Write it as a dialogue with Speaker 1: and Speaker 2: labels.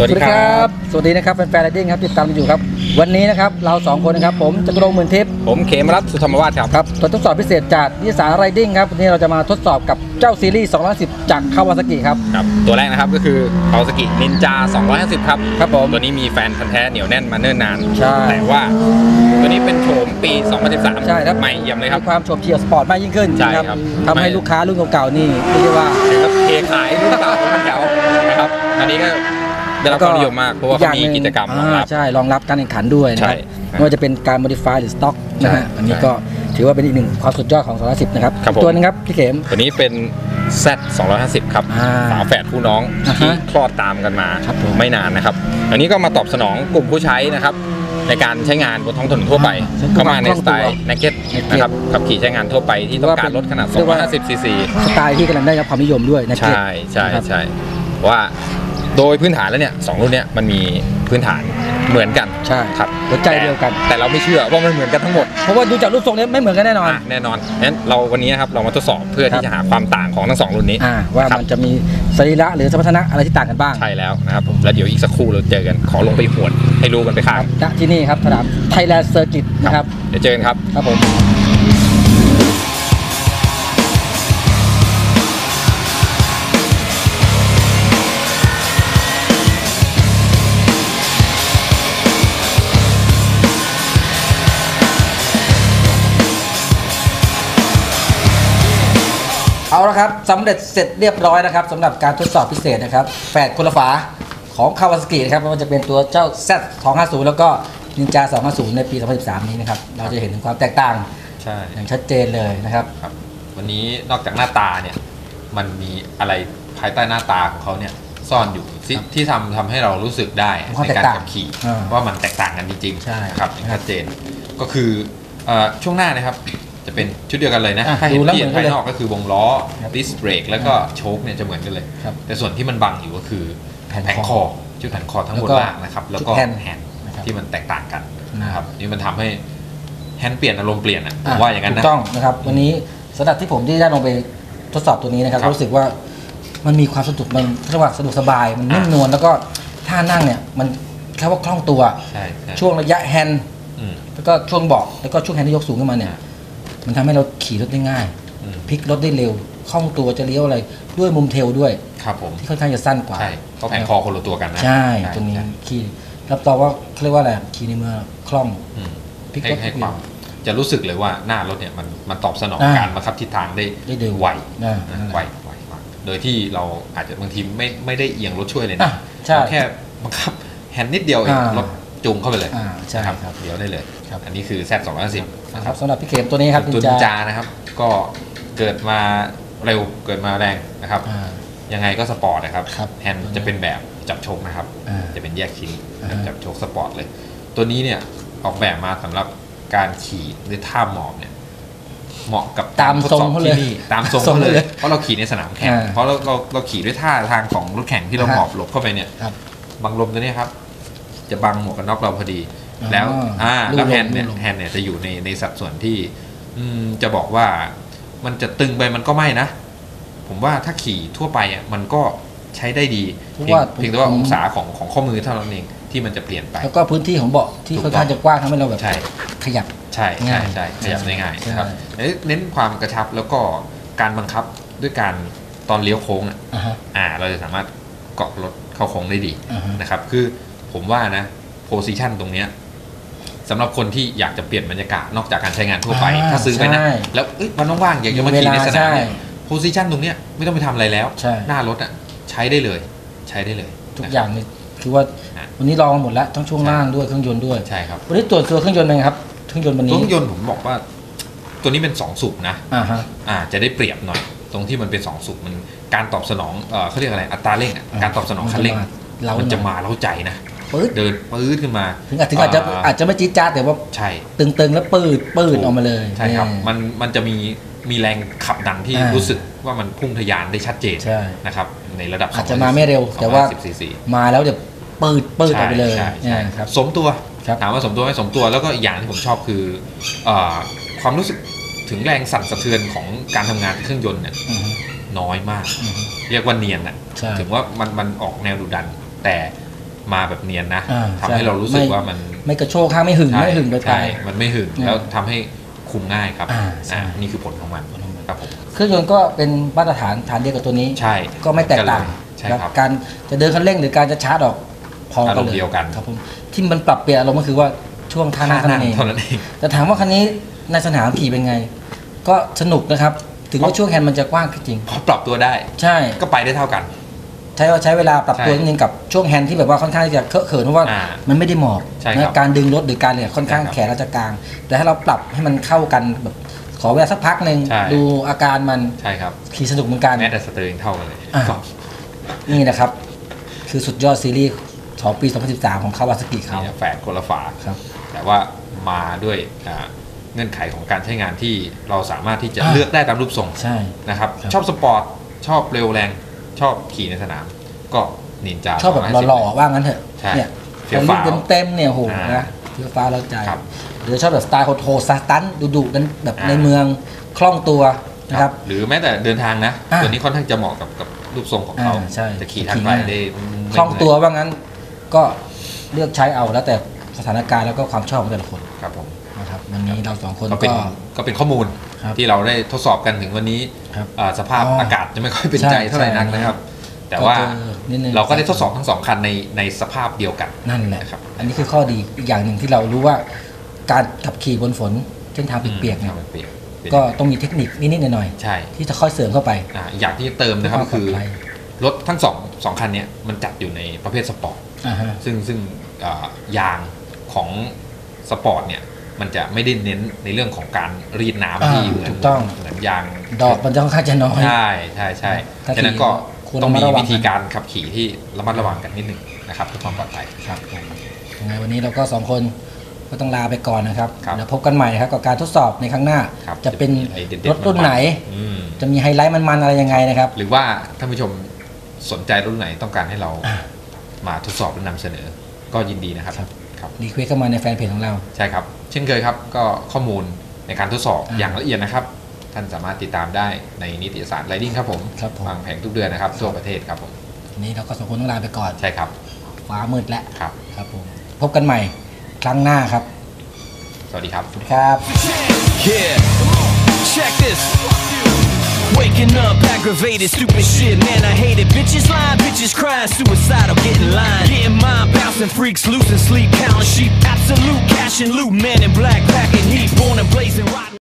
Speaker 1: สวัสดีครับ
Speaker 2: สวัสดีนะครับแฟนๆไรดิ้งครับติดตามอยู่ครับ วันนี้นะครับเราสองคนนะครับผมจตุรงค์หมื่นทิพย์
Speaker 1: ผมเขมรัตน์สุธรรมวาทครับ
Speaker 2: ครับตัวทดสอบพิเศษจากนิสสาไรดิ้งครับวันนี้เราจะมาทดสอบกับเจ้าซีรีส์210จากคาวาซากิครับ
Speaker 1: ครับ ตัวแรกนะครับก็คือคาวาซากินินจา250 ครับ
Speaker 2: ครับผม
Speaker 1: ตัวนี้มีแฟนพันธ์แท้เหนียวแน่นมาเนิ่นนาน
Speaker 2: ใช่
Speaker 1: แต่ว่า ตัวนี้เป็นโฉมปี 2013
Speaker 2: ใช่ครับ
Speaker 1: ใหม่เยี่ยมเลยครับ
Speaker 2: มีความโฉบเฉี่ยวสปอร์ตมากยิ่งขึ้น
Speaker 1: ใช่
Speaker 2: นะครับทำให้
Speaker 1: ไม่
Speaker 2: ลูกค้ารุ่นเก่าๆนี่เรียกได้ว่า
Speaker 1: ถึงกับเทขายรุ่นเก่ารุ่นเก่านะครับอันนี้ก็ ได้รับความนิยมมากเพราะว่าเขามีกิจกรรมรองรับา
Speaker 2: ใช่รองรับการแข่งขันด้วยนะค
Speaker 1: ใช่
Speaker 2: รับไม่ว่าจะเป็นการ modify หรือ stock นะฮะ
Speaker 1: ใช่
Speaker 2: อันนี้ก็ถือว่าเป็นอีกหนึ่งความสุดยอดของ210นะครับ
Speaker 1: ครับผม
Speaker 2: ตัวนึงครับพี่เข็ม
Speaker 1: ตัวนี้เป็น Z 250 ครับ
Speaker 2: อ่า
Speaker 1: ฝาแฝดผู้น้อง
Speaker 2: อ่าฮะ
Speaker 1: ที่คลอดตามกันมา
Speaker 2: ครับผม
Speaker 1: ไม่นานนะครับ อันนี้ก็มาตอบสนองกลุ่มผู้ใช้นะครับ ในการใช้งานบนท้องถนนทั่วไป
Speaker 2: ใช้
Speaker 1: เข้ามาใน
Speaker 2: คล่อง
Speaker 1: สไต
Speaker 2: ตัว
Speaker 1: ล์ naked
Speaker 2: naked
Speaker 1: นะครับขับขี่ใช้งานทั่วไปที่ต้องการลดขนาด
Speaker 2: เรียกว่า
Speaker 1: 250 ซีซี
Speaker 2: สไตล์ที่กำลังได้รับความนิยมด้วยนะเก
Speaker 1: ใช่ใช่
Speaker 2: นะครับ
Speaker 1: ใช่ว่า โดยพื้นฐานแล้วเนี่ยสองรุ่นเนี้ยมันมีพื้นฐานเหมือนกัน
Speaker 2: ใช่
Speaker 1: ครับ
Speaker 2: หัวใจเดียวกัน
Speaker 1: แต่แต่เราไม่เชื่อว่ามันเหมือนกันทั้งหมด
Speaker 2: เพราะว่าดูจากรูปทรงเนี้ไม่เหมือนกันแน่นอน
Speaker 1: อะแน่นอนงั้นเราวันนี้นะครับเรามาทดสอบเพื่อ
Speaker 2: ครั
Speaker 1: ที่
Speaker 2: บ
Speaker 1: จะหาความต่างของทั้งสองรุ่นนี้
Speaker 2: อ่าว่า
Speaker 1: ครับ
Speaker 2: มันจะมีสรีระหรือสมรรถนะอะไรที่ต่างกันบ้าง
Speaker 1: ใช่แล้วนะครับแล้วเดี๋ยวอีกสักครู่เราเจอกันขอลงไปหวนให้รู้กันไปข้าง
Speaker 2: ณที่นี่ครับสนามไทยแลนด์เซอร์กิตนะครับ
Speaker 1: เดี๋ยวเจอกันครับ
Speaker 2: ครับผม เอาละครับสำเร็จเสร็จเรียบร้อยนะครับสำหรับการทดสอบพิเศษนะครับแฝดคนละฝาของคาวาซากินะครับไม่ว่าจะเป็นตัวเจ้า Z 250 แล้วก็นินจา 250 ในปี 2013 นี้นะครับเราจะเห็นถึงความแตกต่าง
Speaker 1: ใช่
Speaker 2: อย่างชัดเจนเลยนะครับ
Speaker 1: ครับ วันนี้นอกจากหน้าตาเนี่ย มันมีอะไรภายใต้หน้าตาของเขาเนี่ย ซ่อนอยู่ที่
Speaker 2: ครับ
Speaker 1: ที่ทำทำให้เรารู้สึกได้
Speaker 2: ความ
Speaker 1: ใน
Speaker 2: แตก
Speaker 1: การ
Speaker 2: ต่าง
Speaker 1: ขับขี่
Speaker 2: อ่า
Speaker 1: ว่ามันแตกต่างกันจริง
Speaker 2: ใช่
Speaker 1: ๆครับอย่างชัดเจนก็คือเอ่อช่วงหน้านะครับ จะเป็นชุดเดียวกันเลยนะ
Speaker 2: อะ
Speaker 1: ถ้าเห็น
Speaker 2: ดูแล้ว
Speaker 1: ที่
Speaker 2: เหมือนกัน
Speaker 1: ภาย
Speaker 2: เลย
Speaker 1: นอกก็คือวงล้อ
Speaker 2: ครับ
Speaker 1: ดิสเบรกแล้วก็โชคเนี่ยจะเหมือนกันเลย
Speaker 2: ครับ
Speaker 1: แต่ส่วนที่มันบังอยู่ก็คือ
Speaker 2: แผ่น
Speaker 1: แผง
Speaker 2: ค
Speaker 1: ค
Speaker 2: อ
Speaker 1: อชุดแผ่นคอทั้งบน
Speaker 2: แล้วก็
Speaker 1: ล่างนะครับ แล้วก็
Speaker 2: ชุดแฮนด์
Speaker 1: แฮนด์
Speaker 2: นะครับ
Speaker 1: ที่มันแตกต่างกัน
Speaker 2: นะ
Speaker 1: นะ
Speaker 2: ค
Speaker 1: ค
Speaker 2: รั
Speaker 1: รับบนี่มันทำให้แฮนด์เปลี่ยนอารมณ์เปลี่ยนอะผมว่าอย่างนั้น
Speaker 2: ถู
Speaker 1: นะ
Speaker 2: กต้องนะครับ วันนี้สำหรับที่ผมที่ได้ลงไปทดสอบตัวนี้นะครับ
Speaker 1: ครับ
Speaker 2: รู้สึกว่ามันมีความสนุกมันเรียกว่าสะดวกสบายมันนุ่ม
Speaker 1: อะ
Speaker 2: นวลแล้วก็ท่านั่งเนี่ยมันแค่ว่าคล่องตัว
Speaker 1: ใช่ใช่
Speaker 2: ช่วงระยะแฮนด์
Speaker 1: อืม
Speaker 2: แล้วก็ช่วงเบาะแล้วก็ช่วงแฮนด์ที่ยกสูงขึ้นมาเนี่ย มันทำให้เราขี่รถได้ง่าย
Speaker 1: อืม
Speaker 2: พลิกรถได้เร็วคล่องตัวจะเลี้ยวอะไรด้วยมุมเทลด้วย
Speaker 1: ครับผม
Speaker 2: ที่ค่อนข้างจะสั้นกว่า
Speaker 1: ใช่เพราะแผงคอคนละตัวกันนะ
Speaker 2: ใช่ตรงนี้
Speaker 1: ใช่
Speaker 2: ขี่รับรองว่าเขาเรียกว่าอะไรขี่ในเมืองคล่อง
Speaker 1: อืม
Speaker 2: พลิก
Speaker 1: ให้
Speaker 2: รถ
Speaker 1: ให้ความจะรู้สึกเลยว่าหน้ารถเนี่ยมันมันตอบสนอง
Speaker 2: อ่า
Speaker 1: การบังคับทิศทางได้
Speaker 2: ได้เร็ว
Speaker 1: ไว
Speaker 2: อ่า
Speaker 1: นะ
Speaker 2: นั่นแหละ
Speaker 1: ไวไวมากโดยที่เราอาจจะบางทีไม่ไม่ได้เอียงรถช่วยเลย
Speaker 2: อะ
Speaker 1: นะ
Speaker 2: ใช่
Speaker 1: เราแค่บังคับแฮนด์นิดเดียวเอง
Speaker 2: อ่าร
Speaker 1: ถ จูงเข้าไปเลย
Speaker 2: อ่าใช่
Speaker 1: นะครับเดี๋ยวได้เลย
Speaker 2: ครับ
Speaker 1: อันนี้คือ Z 2 5 0
Speaker 2: นะครับสำหรับพี่เข็มตัวนี้ครับ
Speaker 1: ตัว
Speaker 2: นิ
Speaker 1: นิ
Speaker 2: น
Speaker 1: น
Speaker 2: จา
Speaker 1: จานะครับ ก็เกิดมาเร็วเกิดมาแรงนะครับ
Speaker 2: อ่า
Speaker 1: ยังไงก็สปอร์ตนะครับ
Speaker 2: ครับ
Speaker 1: แฮนด์จะเป็นแบบจับโชคนะครับ
Speaker 2: อ่า
Speaker 1: จะเป็นแยกชิ้น
Speaker 2: อ่าฮะ
Speaker 1: จับโชคสปอร์ตเลย ตัวนี้เนี่ยออกแบบมาสำหรับการขี่ด้วยท่าหมอบเนี่ยเหมาะกับ
Speaker 2: ตาม
Speaker 1: กร
Speaker 2: ทรง
Speaker 1: ทดสอบ
Speaker 2: เขาเลย
Speaker 1: ที่นี่ตามทรง
Speaker 2: ทรง
Speaker 1: เขาเล
Speaker 2: เลยย
Speaker 1: เพราะเราขี่ในสนามแข่ง
Speaker 2: อ่า
Speaker 1: เพราะเราเราเราขี่ด้วยท่าทางของรถแข่งที่เรา
Speaker 2: อ่าฮะ
Speaker 1: หมอบหลบเข้าไปเนี่ย
Speaker 2: ครับ
Speaker 1: บังลมตัวเนี้ยครับ จะบังหมวกกันน็อกเราพอดี
Speaker 2: อ๋อ
Speaker 1: แล้วอ่า
Speaker 2: รู
Speaker 1: แล้ว
Speaker 2: ลม
Speaker 1: แฮนด์เนี่ย
Speaker 2: รูลม
Speaker 1: แฮนด์เนี่ยจะอยู่ในในสัดส่วนที่ อืมจะบอกว่ามันจะตึงไปมันก็ไม่นะ ผมว่าถ้าขี่ทั่วไปอะมันก็ใช้ได้ดี
Speaker 2: เพราะ
Speaker 1: เพียง
Speaker 2: ว่า
Speaker 1: เพียงแต่ว่า
Speaker 2: ผม
Speaker 1: องศาของของข้อมือเท่านั้นเองที่มันจะเปลี่ยนไป
Speaker 2: แล้วก็พื้นที่ของเบาะที่
Speaker 1: ถูก
Speaker 2: ค่อนข้าง
Speaker 1: ต้อง
Speaker 2: จะกว้างทำให้เราแบบ
Speaker 1: ใช่
Speaker 2: ขยับ
Speaker 1: ใช่ใช่
Speaker 2: ง่าย
Speaker 1: ใช่ขยับได้ง่าย
Speaker 2: ใช่
Speaker 1: นะครับเน้นเน้นความกระชับแล้วก็การบังคับด้วยการตอนเลี้ยวโค้งอะ
Speaker 2: อ่าฮะ
Speaker 1: อ่าเราจะสามารถเกาะรถเข้าโค้งได้ดี
Speaker 2: อ่าฮะ
Speaker 1: นะครับ คือ ผมว่านะโพซิชันตรงเนี้ยสำหรับคนที่อยากจะเปลี่ยนบรรยากาศนอกจากการใช้งานทั่วไป
Speaker 2: อ่า
Speaker 1: ถ้าซื้อไปนะ
Speaker 2: ใช่
Speaker 1: แล้วเอ้ยวันว่างๆอยากจะมาขี่ในสนาม
Speaker 2: ใช่
Speaker 1: เนี่ยโพซิชันตรงเนี้ยไม่ต้องไปทำอะไรแล้ว
Speaker 2: ใช่
Speaker 1: หน้ารถอะใช้ได้เลย ใช้ได้เลย
Speaker 2: ทุก
Speaker 1: นะครับ
Speaker 2: อย่างนี่คือว่า
Speaker 1: อะ
Speaker 2: วันนี้ลองมาหมดแล้วทั้งช่วงล่างด้วยเครื่องยนต์ด้วย
Speaker 1: ใช่ครับ
Speaker 2: วันนี้ตรวจตัวเครื่องยนต์เป็นไงครับ เครื่องยนต์วัน
Speaker 1: ตั
Speaker 2: นี้
Speaker 1: วเครื่องยนต์ผมบอกว่า ตัวนี้เป็นสองสูบนะ
Speaker 2: อ่าฮะ
Speaker 1: อ่าจะได้เปรียบหน่อย ตรงที่มันเป็นสองสูบมันการตอบสนองเออเขาเรียกอะไรอัตราเร่งอะ
Speaker 2: อ่า
Speaker 1: การตอบสนองคันเร่ง
Speaker 2: เรา
Speaker 1: มันจะมาเล้าใจนะ
Speaker 2: ปื๊ด
Speaker 1: เดินปื๊ดขึ้นมา
Speaker 2: ถึงอาจถึงอาจจะอาจจะไม่จี๊ดจ๊าดแต่ว่า
Speaker 1: ใช่
Speaker 2: ตึงๆแล้วปืดปืดออกมาเลย
Speaker 1: ใช่ครับ
Speaker 2: นี่
Speaker 1: มันมันจะมีมีแรงขับดันที่
Speaker 2: อ่ารู้
Speaker 1: รู้สึกว่ามันพุ่งทะยานได้ชัดเจน
Speaker 2: ใช่
Speaker 1: นะครับในระดับ
Speaker 2: อาจจะมาไม่เร็วแต่ว่า
Speaker 1: 10ซีซี
Speaker 2: มาแล้วจะปืดปืดออกไปเลย
Speaker 1: ใช่ใช่
Speaker 2: เนี่ยครับ
Speaker 1: สมตัว
Speaker 2: ครับ
Speaker 1: ถามว่าสมตัวไหมสมตัวแล้วก็อีกอย่างที่ผมชอบคือเอ่อความรู้สึกถึงแรงสั่นสะเทือนของการทำงานเครื่องยนต์เนี่ย
Speaker 2: อือฮึ
Speaker 1: น้อยมาก
Speaker 2: อือฮึ
Speaker 1: เรียกว่าเนียนนะ
Speaker 2: ใช่
Speaker 1: ถึงว่ามันมันออกแนวดุดัน แต่ มาแบบเนียนนะ
Speaker 2: อ่า
Speaker 1: ทำให้
Speaker 2: ใช่
Speaker 1: เรารู้สึก
Speaker 2: ไม่
Speaker 1: ว่ามัน
Speaker 2: ไม่กระโชกข้างไม่หึง
Speaker 1: ใช่
Speaker 2: ไม่หึงไปไป
Speaker 1: ใช่มันไม่หึง
Speaker 2: อ่า
Speaker 1: แล้วทำให้คุมง่ายครับ
Speaker 2: อ่าใช่
Speaker 1: อ่านี่คือผลของมันครับผม
Speaker 2: เครื่องยนต์ก็เป็นมาตรฐานฐานเดียวกับตัวนี้
Speaker 1: ใช่
Speaker 2: ก็ไม่แตกต่าง
Speaker 1: ใช่ครับ
Speaker 2: การจะเดินคันเร่งหรือการจะชาร์จออกพอกัน
Speaker 1: อารมณ์
Speaker 2: เลย
Speaker 1: เดียวกัน
Speaker 2: ครับผมที่มันปรับเปลี่ยนอารมณ์ก็คือว่าช่วงท่านั่ง
Speaker 1: ท่า
Speaker 2: เท่า
Speaker 1: นั่
Speaker 2: นั้
Speaker 1: ง
Speaker 2: นเอง
Speaker 1: เท่านั้นเอง
Speaker 2: แต่ถามว่าคันนี้ในสนามขี่เป็นไง ก็สนุกนะครับ ถึงว่าช่วงแฮนด์มันจะกว้างก็จริง
Speaker 1: พอปรับตัวได้
Speaker 2: ใช่
Speaker 1: ก็ไปได้เท่ากัน
Speaker 2: ใช้ว่าใช้เวลาปรับตัว
Speaker 1: ใช่
Speaker 2: นิดนึงกับช่วงแฮนด์ที่แบบว่าค่อนข้างที่จะเคอะเขินเพราะว่า
Speaker 1: อ่า
Speaker 2: มันไม่ได้หมอบ
Speaker 1: ใช่ครับ
Speaker 2: นะการดึงรถหรือการเนี่ยค่อนข้าง
Speaker 1: ใช่ครับ
Speaker 2: แขนเราจะกลาง แต่ถ้าเราปรับให้มันเข้ากันแบบขอเวลาสักพักหนึ่ง
Speaker 1: ใช่
Speaker 2: ดูอาการมัน
Speaker 1: ใช่ครับ
Speaker 2: ขี่สนุกเหมือนกัน
Speaker 1: แม้แต่สเตอร์ยังเท่ากันเลย
Speaker 2: อ่า
Speaker 1: ก็
Speaker 2: นี่นะครับ คือสุดยอดซีรีส์ของปี 2013 ของคาวาซากิเขา
Speaker 1: นี่นะแฝดคนละฝา
Speaker 2: ครับ
Speaker 1: แต่ว่ามาด้วยอ่าเงื่อนไขของการใช้งานที่เราสามารถที่จะ
Speaker 2: อ่า
Speaker 1: เลือกได้ตามรูปทรง
Speaker 2: ใช่
Speaker 1: นะครับ
Speaker 2: ครับ
Speaker 1: ชอบสปอร์ตชอบเร็วแรง ชอบขี่ในสนาม ก็นินจา
Speaker 2: ชอบแบบหล่อๆว่างั้นเถอะ
Speaker 1: ใช่
Speaker 2: เนี่ย
Speaker 1: เฟี้ยวฟ้าว
Speaker 2: เต็มๆเนี่ยโห
Speaker 1: อ่า
Speaker 2: นะเฟี้ยวฟ้าวเราใจ
Speaker 1: ครับ
Speaker 2: หรือชอบแบบสไตล์โหดๆสตันดุๆนั้นแบบ
Speaker 1: อ่า
Speaker 2: ในเมืองคล่องตัวนะครับ
Speaker 1: หรือแม้แต่เดินทางนะ
Speaker 2: อ่า
Speaker 1: ตัวนี้ค่อนข้างจะเหมาะกับกับรูปทรงของเขา
Speaker 2: อ่าใช่
Speaker 1: จะขี่ทางไกล
Speaker 2: ขี่ง่าย
Speaker 1: ได้
Speaker 2: คล่องตัวว่างั้นก็เลือกใช้เอาแล้วแต่สถานการณ์แล้วก็ความชอบของแต่ละคน
Speaker 1: ครับผม
Speaker 2: นะครับวันนี้เราสองคน
Speaker 1: ก็เป็น
Speaker 2: ก็
Speaker 1: ก็เป็นข้อมูล
Speaker 2: ครับ
Speaker 1: ที่เราได้ทดสอบกันถึงวันนี้
Speaker 2: ครับ
Speaker 1: อ่าสภาพ
Speaker 2: อ๋ออ
Speaker 1: อากาศจะไม่ค่อยเป็น
Speaker 2: ใช่
Speaker 1: ใจเท่าไหร่นัก
Speaker 2: ใช่
Speaker 1: นะครับ แต่ว่า
Speaker 2: ก็เจอนิดนึง
Speaker 1: เราก็ได้ทดสอบทั้งสองคันในในสภาพเดียวกัน
Speaker 2: นั่นแหละ
Speaker 1: นะครับ
Speaker 2: อันนี้คือข้อดีอีกอย่างหนึ่งที่เรารู้ว่า การขับขี่บนฝนเส้นทางเปียกๆเนี่ย
Speaker 1: เปียกๆเป็น
Speaker 2: ก็ต้องมีเทคนิคนิดๆหน่อย
Speaker 1: ใช่
Speaker 2: ๆที่จะค่อยเสริมเข้าไป
Speaker 1: อ่าอย่างที่เติมนะครับ
Speaker 2: เพื่
Speaker 1: ก็คือ
Speaker 2: วามปลดภัย
Speaker 1: รถทั้งสองสองคันเนี้ยมันจัดอยู่ในประเภทสปอร์ต
Speaker 2: อ่าฮะ
Speaker 1: ซึ่งซึ่งอ่ายางของสปอร์ตเนี่ย มันจะไม่ได้เน้นในเรื่องของการรีดน้ำที่
Speaker 2: อ่า
Speaker 1: เหมือน
Speaker 2: ถูกต้อง
Speaker 1: เหมือนยาง
Speaker 2: ดอกมันจะค่อนข้างจะน้อย
Speaker 1: ใช่ใช่ใช่
Speaker 2: ถ้า
Speaker 1: ฉะนั้นก็
Speaker 2: ขี่ควร
Speaker 1: ต้องมี
Speaker 2: ระมัดระวัง
Speaker 1: วิธีการขับขี่ที่ระมัดระวังกันนิดหนึ่งนะครับเพื่อความปลอดภัย
Speaker 2: ครับผมยังไงวันนี้เราก็สองคนก็ต้องลาไปก่อนนะครับ
Speaker 1: ครับ
Speaker 2: แล้วพบกันใหม่นะครับกับการทดสอบในครั้งหน้า
Speaker 1: ครับ
Speaker 2: จะเป็น
Speaker 1: ไอ้เด็ดๆ
Speaker 2: รถรุ่นไหน
Speaker 1: อืม
Speaker 2: จะมีไฮไลท์มันๆอะไรยังไงนะครับ
Speaker 1: หรือว่าท่านผู้ชมสนใจรุ่นไหนต้องการให้เรา
Speaker 2: อ่า
Speaker 1: มาทดสอบและนำเสนอ ก็ยินดีนะครับ
Speaker 2: ครับ
Speaker 1: ครับ
Speaker 2: รีเควสเข้ามาในแฟนเพจของเรา
Speaker 1: ใช่ครับ เช่นเคยครับก็ข้อมูลในการทดสอบ
Speaker 2: อ่า
Speaker 1: อย่างละเอียดนะครับ ท่านสามารถติดตามได้ในนิตยสาร Riding ครับผม
Speaker 2: ครับผม
Speaker 1: วางแผงทุกเดือนนะครับทั่วประเทศครับผม
Speaker 2: วันนี้เราก็สองคนต้องลาไปก่อน
Speaker 1: ใช่ครับ
Speaker 2: ฟ้ามืดแล้ว
Speaker 1: ครับ
Speaker 2: ครับผมพบกันใหม่ครั้งหน้าครับ
Speaker 1: สวัสดีครับ
Speaker 2: สวัสดีครับ
Speaker 3: Yeah, check this. Waking up aggravated, stupid shit, man, I hate it. Bitches lying, bitches crying, suicidal, getting line. Getting mind bouncing, freaks losing sleep, counting sheep. Absolute cash and loot, man in black, packing heat.